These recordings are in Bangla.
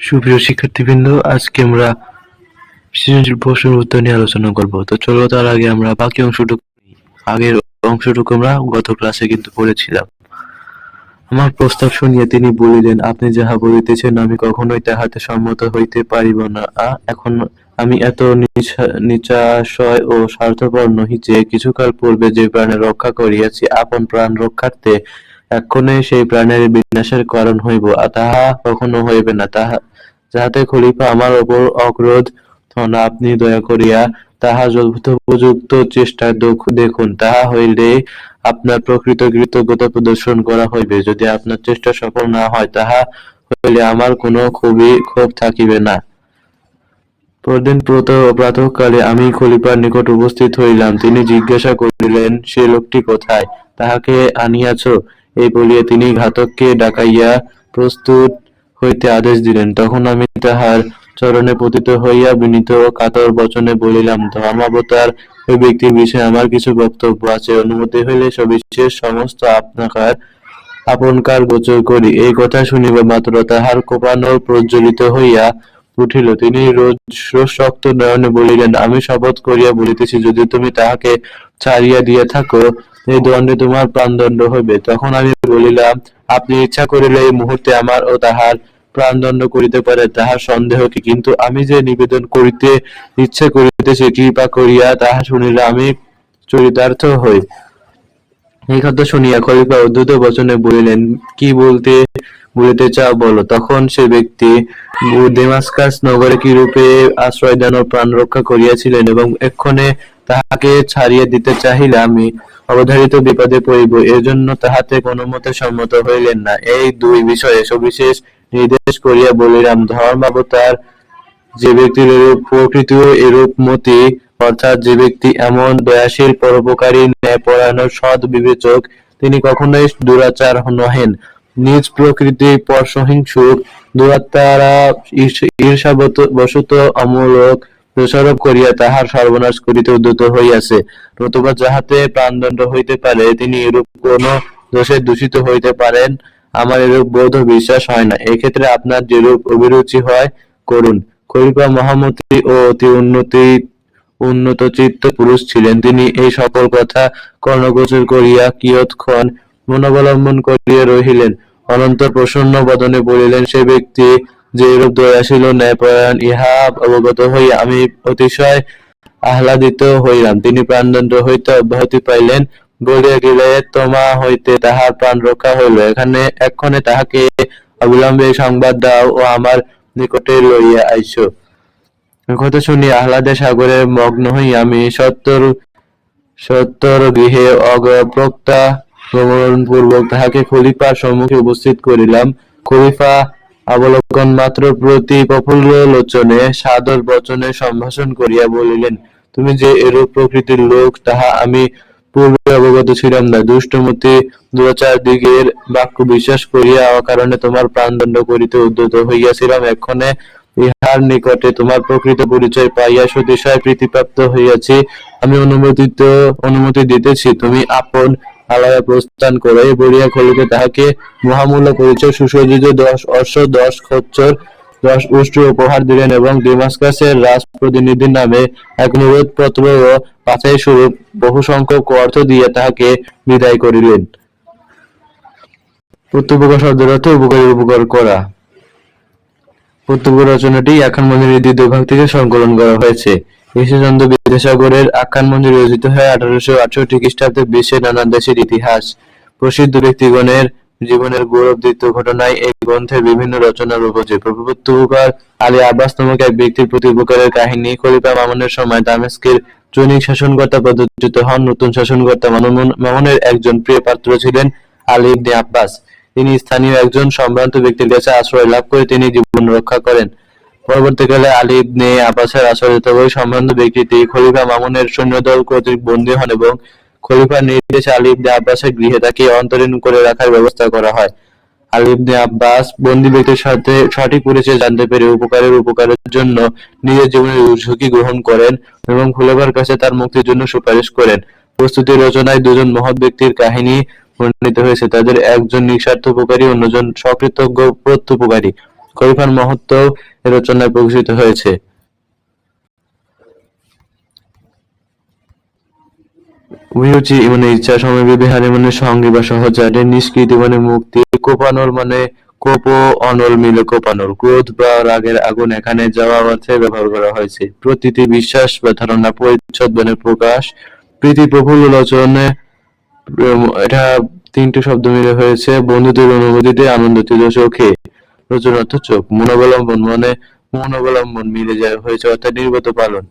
সুপ্রিয় শিক্ষার্থীবৃন্দ, আজকে আমরা সৃজনশীল প্রশ্নের উত্তর নিয়ে আলোচনা করব। তো চলো তার আগে আমরা বাকি অংশটুকু আগের অংশটুকু আমরা গত ক্লাসে কিন্তু পড়েছিলাম। আমার প্রস্তাব শুনিয়া তিনি বলিলেন, আপনি যাহা বলিতেছেন, আমি কখনোই তাহাতে সম্মত হইতে পারিব না। এখন আমি এত নিচা- নিচাশয় ও স্বার্থপর নহি যে কিছুকাল পূর্বে যে প্রাণে রক্ষা করিয়াছি, আপন প্রাণ রক্ষার্থে এক্ষণে সেই প্রাণের বিনাশের কারণ হইব তাহা কখনো হইবে না। তাহা, যাহাতে খলিফা আমার ওপর অক্রোধ হন আপনি দয়া করিয়া তাহা যথোপযুক্ত চেষ্টা দেখুন। তাহা হইলে আপনার প্রকৃত কৃতজ্ঞতা প্রদর্শন করা হইবে। যদি আপনার চেষ্টা সফল না হয়, তাহা হইলে আমার কোনো খুবই ক্ষোভ থাকিবে না। পরদিন প্রত- প্রাতঃকালে আমি খলিফার নিকট উপস্থিত হইলাম। তিনি জিজ্ঞাসা করিলেন, সে লোকটি কোথায়? তাহাকে আনিয়াছ? এই বলিয়া তিনি ঘাতককে ডাকাইয়া প্রস্তুত হইতে আদেশ দিলেন। তখন আমি তাহার চরণে পতিত হইয়া বিনীত কাতর বচনে বলিলাম, ধর্মাবতার ওই ব্যক্তির বিষয়ে আমার কিছু বক্তব্য আছে। অনুমতি হইলে সবিশেষ সমস্ত আপনাকার আপনকার গোচর করি। এই কথা শুনিবা মাত্র তাহার কোপানো প্রজ্বলিত হইয়া উঠিল। তিনি রোষরক্ত নয়নে বলিলেন, আমি শপথ করিয়া বলিতেছি, যদি তুমি তাহাকে ছাড়িয়া দিয়া থাকো এই দণ্ডে তোমার প্রাণদণ্ড হইবে। তখন আমি বলিলাম, আপনি ইচ্ছা করিলে এই মুহূর্তে আমার ও তাহার প্রাণদণ্ড করিতে পারে তাহার সন্দেহ কি? কিন্তু আমি যে নিবেদন করিতে, ইচ্ছে করিতেছি কৃপা করিয়া তাহা শুনিলে আমি চরিতার্থ হই। এই কথা শুনিয়া খলিফা উদ্ধত বচনে বলিলেন, কি বলতে, বলিতে চাও বলো? তখন সে ব্যক্তি দেমাস্কাস নগরে কি রূপে আশ্রয় দান ও প্রাণ রক্ষা করিয়াছিলেন এবং এক্ষণে তাহাকে ছাড়িয়া দিতে চাহিলে আমি অবধারিত বিপদে পড়িব। এর জন্য তাহাতে কোনো মতে সম্মত হইলেন না। এই দুই বিষয়ে সবিশেষ নির্দেশ করিয়া বলিলাম, ধর্মাবতার যে ব্যক্তির এরূপ প্রকৃতি এরূপ মতি, অর্থাৎ যে ব্যক্তি এমন দয়াশীল, পরোপকারী ন্যায়পরায়ণ সৎ বিবেচক, তিনি কখনোই দুরাচার নহেন। নিজ প্রকৃতি পর সহিংসুক দুরাত্মারা ঈর্ষাবশত অমূলক দোষারোপ করিয়া তাহার সর্বনাশ করিতে উদ্যত হইয়াছে। নতুবা যাহাতে প্রাণদণ্ড হইতে পারে, তিনি এরূপ কোন দোষে দূষিত হইতে পারেন, আমার এরূপ বোধ বিশ্বাস হয় না। এক্ষেত্রে আপনার যেরূপ অভিরুচি হয়, করুন। খলিফা মহামতি ও অতি উন্নতি, উন্নত চিত্ত পুরুষ ছিলেন। তিনি এই সকল কথা কর্ণগোচর করিয়া কিয়ৎক্ষণ মনোবলম্বন করিয়া রহিলেন। অনন্তর প্রসন্ন বদনে বলিলেন, সে ব্যক্তি যে এরূপ দয়াশীল ও ন্যায়পরায়ণ, ইহা অবগত হইয়া আমি অতিশয় আহ্লাদিত হইলাম। তিনি প্রাণদণ্ড হইতে অব্যাহতি পাইলেন। বলিয়া গেলে, তোমা হইতে তাহার প্রাণ রক্ষা হইল। এখানে এক্ষণে তাহাকে অবিলম্বে সংবাদ দাও ও আমার নিকটে লইয়া আইসো। কথা শুনি আহ্লাদে সাগরে মগ্ন হই আমি সত্তর সত্তর গৃহে অগ্রপ্রক্তা ভ্রমণ পূর্বক তাহাকে খলিফার সম্মুখে উপস্থিত করিলাম। খলিফা অবলোকন মাত্র প্রতি প্রফুল্ল লোচনে সাদর বচনে সম্ভাষণ করিয়া বলিলেন, তুমি যে এরূপ প্রকৃতির লোক, তাহা আমি পূর্বে অবগত ছিলাম না। দুষ্টমতি দুরাচার দিগের বাক্য বিশ্বাস করিয়া অকারণে তোমার প্রাণদণ্ড করিতে উদ্যত হইয়াছিলাম। এক্ষণে ইহার নিকটে তোমার প্রকৃত পরিচয় পাইয়া সতিশয় প্রীতিপ্রাপ্ত হইয়াছি। আমি অনুমোদিত, অনুমতি দিতেছি। তুমি আপন আলয়ে প্রস্থান করো এই বলিয়া খলিফা তাহাকে মহামূল্য পরিচয়, সুসজ্জিত দশ অশ্ব দশ খচ্চর, দশ উষ্ট্র উপহার দিলেন এবং ডেমাস্কাসের রাজ প্রতিনিধির নামে এক অনুরোধ পত্র ও পাচাই স্বরূপ বহু সংখ্যক অর্থ দিয়ে তাহাকে বিদায় করিলেন। প্রত্যুপকার শব্দের অর্থ উপকারী উপকার করা। প্রত্যক্ষ রচনাটি এখন মন্দিরের দ্বিতীয় ভাগ থেকে সংকলন করা হয়েছে। ঈশ্বরচন্দ্র বিদ্যাসাগরের আখ্যান মন্দির রচিত হয় আঠারোশো আটষট্টি খ্রিস্টাব্দে বিশ্বের নানা দেশের ইতিহাস, প্রসিদ্ধ ব্যক্তিগণের জীবনের গৌরবদীপ্ত ঘটনায় এই গ্রন্থের বিভিন্ন রচনার উপযোগ। প্রত্যুপকার আলী আব্বাস নামক এক ব্যক্তির প্রতি উপকারের কাহিনী, খলিফা মামুনের সময় দামেস্কের জৈনিক শাসনকর্তা পদচ্যুত হন নতুন শাসনকর্তা মামুন মামুনের একজন প্রিয় পাত্র ছিলেন আলী ইবনে আব্বাস। তিনি স্থানীয় একজন সম্ভ্রান্ত ব্যক্তির কাছে আশ্রয় লাভ করে তিনি জীবন রক্ষা করেন। পরবর্তীকালে আলী ইবনে আব্বাসের আশ্রয়িত ওই সম্ভ্রান্ত ব্যক্তিটি খলিফা মামুনের সৈন্যদল কর্তৃক বন্দী হন এবং খলিফার নির্দেশে আলী ইবনে আব্বাসের গৃহে তাকে অন্তরীণ করে রাখার ব্যবস্থা করা হয়। আলী ইবনে আব্বাস বন্দী ব্যক্তির সাথে সঠিক পরিচয় জানতে পেরে উপকারের উপকারের জন্য নিজের জীবনের ঝুঁকি গ্রহণ করেন এবং খলিফার কাছে তার মুক্তির জন্য সুপারিশ করেন। প্রস্তুতি রচনায় দুজন মহৎ ব্যক্তির কাহিনী বর্ণিত হয়েছে। তাদের একজন নিঃস্বার্থ উপকারী, অন্যজন সকৃতজ্ঞ প্রত্যুপকারী। খলিফার মহত্ব রচনায় প্রকাশিত হয়েছে। বিরুচি মানে ইচ্ছা সময় বিহারে মানে সঙ্গী বা সহচারে নিষ্কৃতি মানে মুক্তি, কোপানল মানে কোপ অনল মিলে কোপানল। ক্রোধ বা রাগের আগুন এখানে যাওয়া অর্থে ব্যবহার করা হয়েছে। প্রতিটি বিশ্বাস বা ধারণা পরিচ্ছদ মানে প্রকাশ, প্রীতি প্রফুল্ল লোচনে এটা তিনটি শব্দ মিলে হয়েছে। বন্ধুদের অনুভূতিতে আনন্দিত চোখে। অর্থ চোখ, মনোবলম্বন মানে মনোবলম্বন মিলে যায়, হয়েছে অর্থাৎ নির্গত পালন।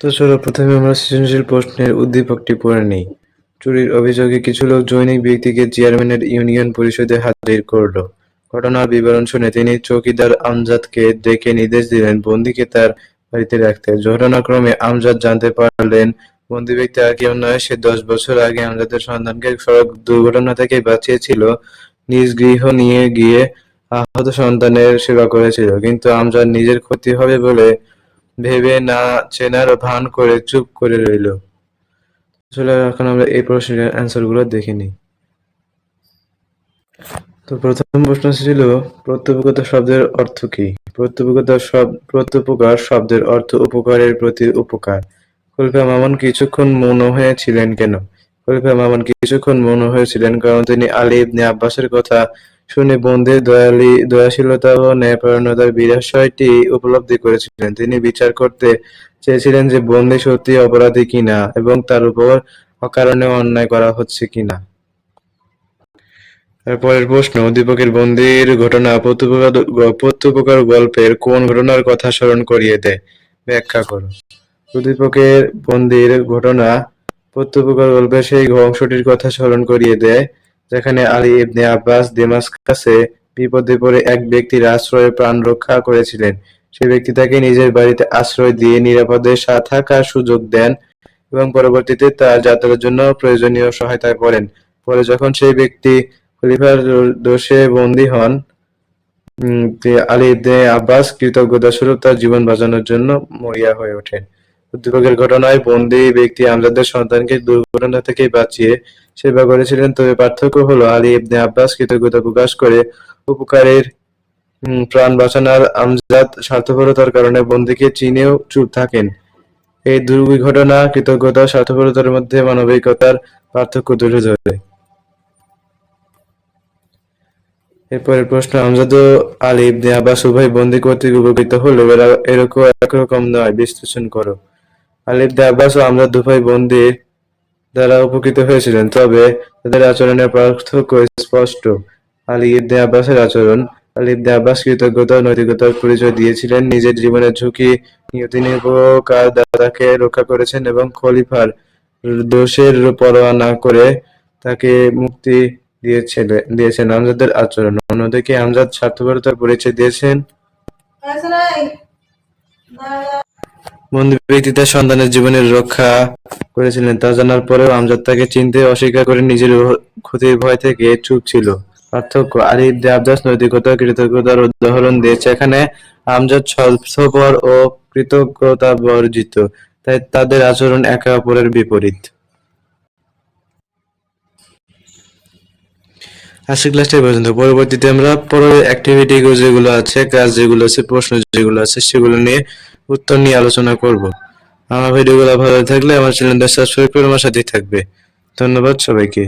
তো চলো প্রথমে আমরা সৃজনশীল প্রশ্নের উদ্দীপকটি পড়ে নিই। চুরির অভিযোগে কিছু লোক জৈনিক ব্যক্তিকে চেয়ারম্যানের ইউনিয়ন পরিষদে হাজির করল। ঘটনার বিবরণ শুনে তিনি চৌকিদার আমজাদকে ডেকে নির্দেশ দিলেন, বন্দিকে তার বাড়িতে রাখতে। ঘটনাক্রমে আমজাদ জানতে পারলেন বন্দি ব্যক্তি আর কেউ নয়, সে দশ বছর আগে আমজাদের সন্তানকে সড়ক দুর্ঘটনা থেকে বাঁচিয়েছিল। নিজ গৃহ নিয়ে গিয়ে আহত সন্তানের সেবা করেছিল। কিন্তু আমজাদ নিজের ক্ষতি হবে বলে ভেবে না চেনার ভান করে চুপ করে রইল। আসলে এখন আমরা এই প্রশ্নের অ্যান্সারগুলো দেখে নিই তো প্রথম প্রশ্ন ছিল প্রত্যুপকার শব্দের অর্থ কি? প্রত্যুপকার শব্দ প্রত্যুপকার শব্দের অর্থ উপকারের প্রতি উপকার। খলিফা মামুন কিছুক্ষণ মৌন হয়েছিলেন কেন? খলিফা মামুন কিছুক্ষণ মৌন হয়েছিলেন কারণ তিনি আলী ইবনে আব্বাসের কথা শুনে বন্ধের দয়ালি, দয়াশীলতা ও ন্যায়পরায়ণতার বিরাশয়টি উপলব্ধি করেছিলেন। তিনি বিচার করতে চেয়েছিলেন যে বন্দী সত্যি অপরাধী কিনা এবং তার উপর অকারণে অন্যায় করা হচ্ছে কিনা। এরপরের প্রশ্ন দীপকের বন্দির ঘটনা প্রত্যুপকার গল্পের কোন ঘটনার কথা স্মরণ করিয়ে দেয়? ব্যাখ্যা করো উদ্দীপকের বন্দির ঘটনা প্রত্যুপকার গল্পের সেই অংশটির কথা স্মরণ করিয়ে দেয়, যেখানে আলী ইবনে আব্বাস দেমাসকাসে বিপদে পড়ে এক ব্যক্তির আশ্রয়ে প্রাণ রক্ষা করেছিলেন। সেই ব্যক্তি তাকে নিজের বাড়িতে আশ্রয় দিয়ে নিরাপদে থাকার সুযোগ দেন এবং পরবর্তীতে তার যাত্রার জন্য প্রয়োজনীয় সহায়তা করেন পরে যখন সেই ব্যক্তি খলিফার দোষে বন্দী হন আলী ইবনে আব্বাস কৃতজ্ঞতা স্বরূপ তার জীবন বাঁচানোর জন্য মরিয়া হয়ে ওঠেন। উদ্দীপকের ঘটনায় বন্দী ব্যক্তি আমজাদের সন্তানকে দুর্ঘটনা থেকে বাঁচিয়ে সেবা করেছিলেন, তবে পার্থক্য হলো আলী ইবনে আব্বাস কৃতজ্ঞতা প্রকাশ করে উপকারের প্রাণ বাঁচানোর আমজাদ স্বার্থপরতার কারণে বন্দিকে চিনেও চুপ থাকেন। এই দুই ঘটনা কৃতজ্ঞতা, স্বার্থপরতার মধ্যে মানবিকতার পার্থক্য তুলে ধরে। এরপরের প্রশ্ন, আমজাদ আলী ইবনে আব্বাস উভয় বন্দী কর্তৃক উপকৃত এরা এরকম একরকম নয়, বিশ্লেষণ করো। আলী ইবনে আব্বাস ও আমজাদ উভয় বন্দী দ্বারা উপকৃত হয়েছিলেন, তবে তাদের আচরণের পার্থক্য স্পষ্ট। আলী ইবনে আব্বাসের আচরণ। আলী ইবনে আব্বাস কৃতজ্ঞতা ও নৈতিকতার পরিচয় দিয়েছিলেন, নিজের জীবনের ঝুঁকি নিয়ে তিনি উপকার দাতাকে রক্ষা করেছেন এবং খলিফার দোষের পরোয়া না করে তাকে মুক্তি দিয়েছিলেন দিয়েছেন আমজাদের আচরণ। অন্যদিকে আমজাদ স্বার্থপরতার পরিচয় দিয়েছেন। বন্ধু ব্যক্তিদের সন্তানের জীবনের রক্ষা করেছিলেন, তা জানার পরেও আমজাদ তাকে চিনতে অস্বীকার করে নিজের ক্ষতির ভয় থেকে চুপ ছিল। পার্থক্য আরিফ আব্বাস নৈতিকতা, কৃতজ্ঞতার উদাহরণ দিয়েছে। এখানে আমজাদ স্বার্থপর ও কৃতজ্ঞতা বর্জিত তাই তাদের আচরণ একে অপরের বিপরীত। আজকের ক্লাসটা পর্যন্ত পরবর্তীতে আমরা পরের অ্যাক্টিভিটি যেগুলো আছে, কাজ যেগুলো আছে, প্রশ্ন যেগুলো আছে, সেগুলো নিয়ে উত্তর নিয়ে আলোচনা করব। আমার ভিডিওগুলো ভালো থাকলে আমার চ্যানেলটা সাবস্ক্রাইব করে আমার সাথেই থাকবে। ধন্যবাদ সবাইকে।